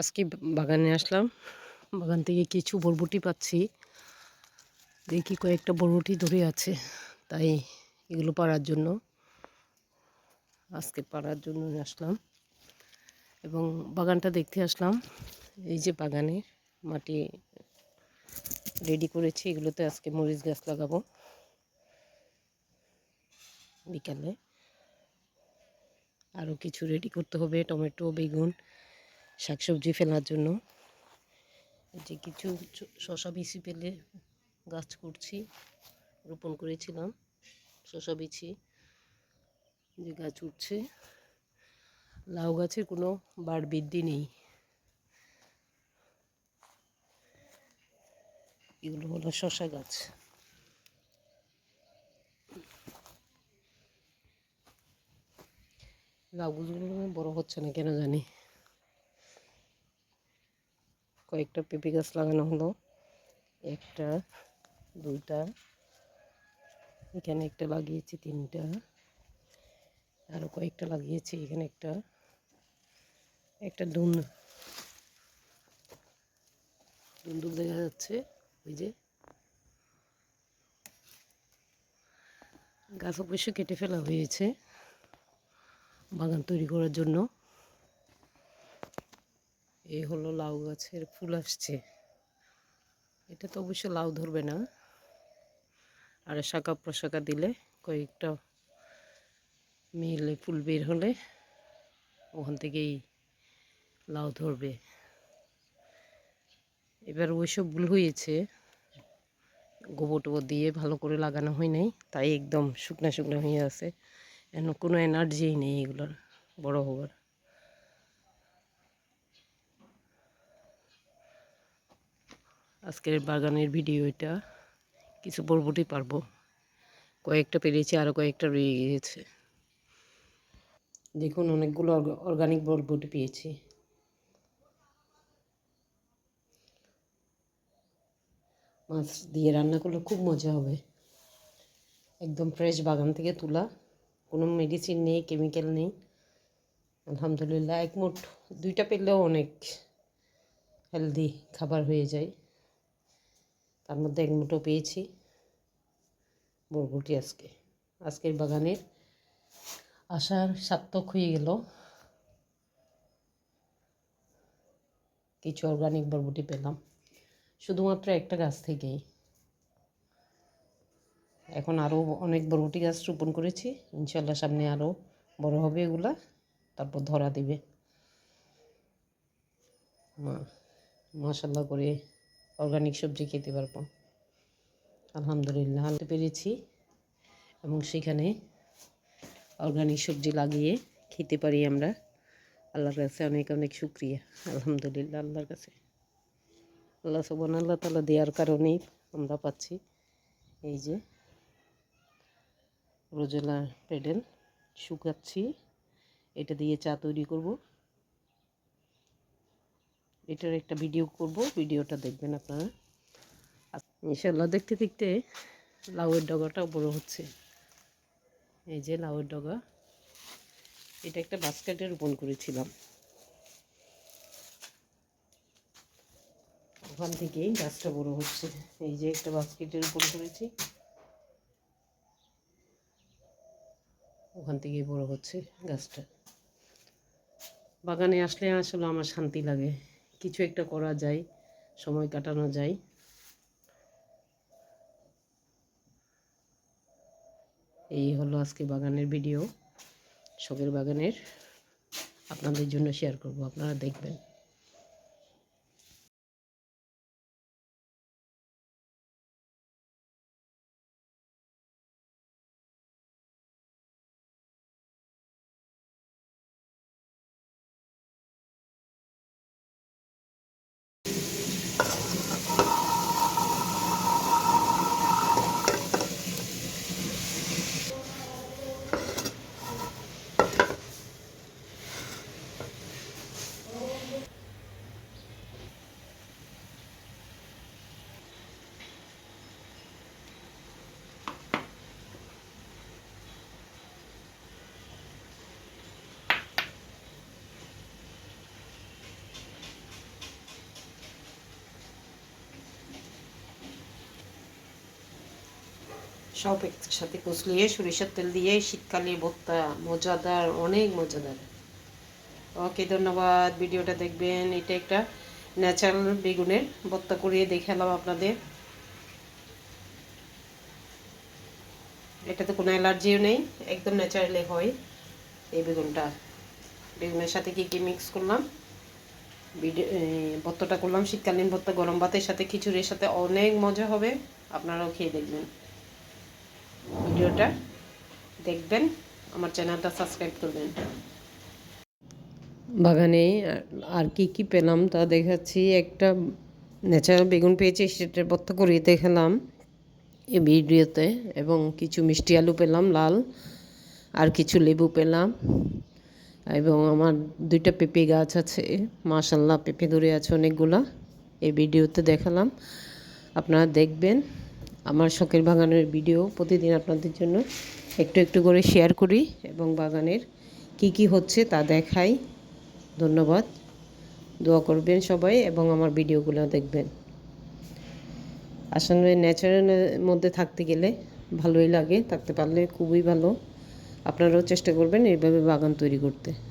আজকে বাগানে আসলাম। বাগান থেকে কিছু বরবটি পাচ্ছি। দেখি কয়েকটা বরবটি ধরে আছে, তাই এগুলো পাড়ার জন্য। আজকে পাড়ার জন্য আসলাম। এবং বাগানটা দেখতে আসলাম। এই যে বাগানে মাটি রেডি করেছি, এগুলোতে আজকে মরিচ গাছ লাগাবো। বিকালে আরও কিছু রেডি করতে হবে, টমেটো, বেগুন। শাকসবজি ফেলার জন্য। যে কিছু শশা বিচি পেলে গাছ করছি রোপণ করেছিলাম শশা বিচি। যে গাছ উঠছে। লাউ গাছের কোনো বাড় বৃদ্ধি নেই। এগুলো হলো শশা গাছ। লাউগুলো বড় হচ্ছে না, কেন জানি। কয়েকটা পেঁপে গাছ লাগানো হলো। একটা, দুইটা, এখানে একটা লাগিয়েছি তিনটা আরও কয়েকটা লাগিয়েছি, এখানে একটা একটা দুন, দুন্দুল দেখা যাচ্ছে, ওই যে। গাছ অবশ্য কেটে ফেলা হয়েছে বাগান তৈরি করার জন্য। এই হলো লাউ গাছের ফুল আসছে। এটা তো অবশ্য লাউ ধরবে না। আর শাখা প্রশাখা দিলে কয়েকটা মেলে ফুল বের হলে ওখান থেকেই লাউ ধরবে। এবার ওইসব ভুল হয়েছে। গোবর টোবর দিয়ে ভালো করে লাগানো হয় নাই, তাই একদম শুকনা শুকনা হয়ে আছে। এখন কোনো এনার্জিই নেই এগুলোর, বড় হবার আজকের বাগানের ভিডিও এটা। কিছু বরবটি পারব। কয়েকটা পেরেছি আরও কয়েকটা রয়ে গিয়েছে। দেখুন, অনেকগুলো অর্গানিক বরবটি পেয়েছি। মাছ দিয়ে রান্না করলে খুব মজা হবে। একদম ফ্রেশ বাগান থেকে তোলা। কোনো মেডিসিন নেই কেমিক্যাল নেই। আলহামদুলিল্লাহ এক মুঠ দুইটা পেলেও অনেক হেলদি খাবার হয়ে যায়। তার মধ্যে এক মুঠো পেয়েছি বরবটি আজকে। আজকের বাগানের আসার সার্থক হয়ে গেল। কিছু অর্গানিক বরবটি পেলাম। শুধুমাত্র একটা গাছ থেকেই। এখন আরও অনেক বরবটি গাছ রোপণ করেছি। ইনশাল্লাহ সামনে আরও বড় হবে এগুলা। তারপর ধরা দিবে। মাশাল্লাহ করে অর্গানিক সবজি খেতে পারব। আলহামদুলিল্লাহ আনতে পেরেছি। এবং সেখানে অর্গানিক সবজি লাগিয়ে খেতে পারি আমরা। আল্লাহর কাছে অনেক অনেক শুক্রিয়া। আলহামদুলিল্লাহ, আল্লাহর কাছে। আল্লাহ সবান আল্লাহ তালা দেওয়ার কারণেই আমরা পাচ্ছি। এই যে রোজেলা পেডেল শুকাচ্ছি। এটা দিয়ে চা তৈরি করব। এটার একটা ভিডিও করব ভিডিওটা দেখবেন আপনারা। ইনশাল্লাহ দেখতে দেখতে লাউয়ের ডগাটাও বড় হচ্ছে। এই যে লাউয়ের ডগা। এটা একটা বাস্কেটে রোপণ করেছিলাম। ওখান থেকেই গাছটা বড় হচ্ছে। এই যে একটা বাস্কেটে রোপণ করেছি। ওখান থেকেই বড় হচ্ছে গাছটা। বাগানে আসলে আসলে আমার শান্তি লাগে। কিছু একটা করা যায়, সময় কাটানো যায়। এই হলো আজকে বাগানের ভিডিও শখের বাগানের আপনাদের জন্য শেয়ার করব, আপনারা দেখবেন। সব একসাথে কুচলিয়ে সরিষার তেল দিয়ে শীতকালে ভর্তা, মজাদার, অনেক মজাদার। ওকে, ধন্যবাদ। ভিডিওটা দেখবেন। এটা একটা ন্যাচারাল বেগুনের ভর্তা করিয়ে দেখালাম আপনাদের। এটাতে কোনো অ্যালার্জিও নেই, একদম ন্যাচারালি হয় এই বেগুনটা। বেগুনের সাথে কী কী মিক্স করলাম? ভিডিও করলাম শীতকালীন ভর্তা, গরম ভাতের সাথে খিচুড়ির সাথে অনেক মজা হবে। আপনারাও খেয়ে দেখবেন। ভিডিওটা দেখবেন, আমার চ্যানেলটা সাবস্ক্রাইব করবেন। বাগানে আর কি কি পেলাম তা দেখাচ্ছি। একটা ন্যাচারাল বেগুন পেয়েছি সেটার ভর্তা করিয়ে দেখালাম এই ভিডিওতে, এবং কিছু মিষ্টি আলু পেলাম, লাল, আর কিছু লেবু পেলাম, এবং আমার দুইটা পেঁপে গাছ আছে মাশাল্লাহ পেঁপে ধরে আছে অনেকগুলা এই ভিডিওতে দেখালাম। আপনারা দেখবেন। আমার শখের বাগানের ভিডিও প্রতিদিন আপনাদের জন্য একটু একটু করে শেয়ার করি এবং বাগানের কি কি হচ্ছে তা দেখাই। ধন্যবাদ। দোয়া করবেন সবাই এবং আমার ভিডিওগুলো দেখবেন। আসলে ন্যাচারালের মধ্যে থাকতে গেলে ভালোই লাগে, থাকতে পারলে খুবই ভালো। আপনারাও চেষ্টা করবেন এইভাবে বাগান তৈরি করতে।